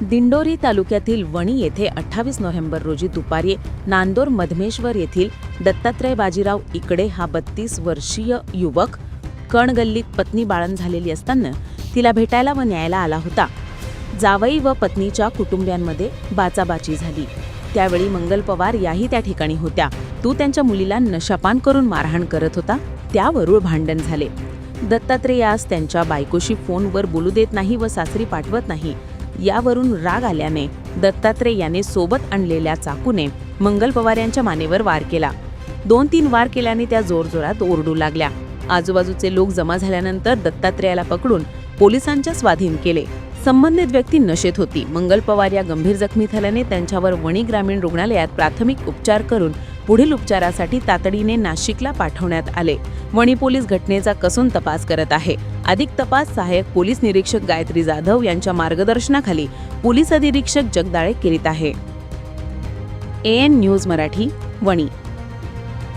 दिंडोरी तालुक्यातील वणी येथे अठ्ठावीस नोव्हेंबर रोजी दुपारी नांदोर मधमेश्वर येथील दत्तात्रय बाजीराव इकडे हा बत्तीस वर्षीय युवक कणगल्लीत पत्नी बाळण झालेली असताना तिला भेटायला व न्यायला आला होता. जावई व पत्नीच्या कुटुंबियांमध्ये बाचाबाची झाली. त्यावेळी मंगल पवार याही त्या ठिकाणी होत्या. तू त्यांच्या मुलीला नशापान करून मारहाण करत होता. त्यावरून भांडण झाले. दत्तात्रेयास त्यांच्या बायकोशी फोनवर बोलू देत नाही व सासरी पाठवत नाही. यावरून राग आल्याने दत्तात्रय याने सोबत आणलेल्या चाकूने मंगल पवार यांच्या मानेवर वार केला. दोन तीन वार केल्याने त्या जोरजोरात ओरडू लागल्या. आजूबाजूचे लोक जमा झाल्यानंतर दत्तात्रेयाला पकडून पोलिसांच्या स्वाधीन केले. संबंधित व्यक्ती नशेत होती. मंगल पवार या गंभीर जखमी झाल्याने त्यांच्यावर वणी ग्रामीण रुग्णालयात प्राथमिक उपचार करून पुढील उपचारासाठी तातडीने नाशिकला पाठवण्यात आले. वणी पोलीस घटनेचा कसून तपास करत आहे. अधिक तपास सहाय्यक पोलीस निरीक्षक गायत्री जाधव यांच्या मार्गदर्शनाखाली पोलीस अधीक्षक जगदाळे करीत आहे. AN news Marathi Wani.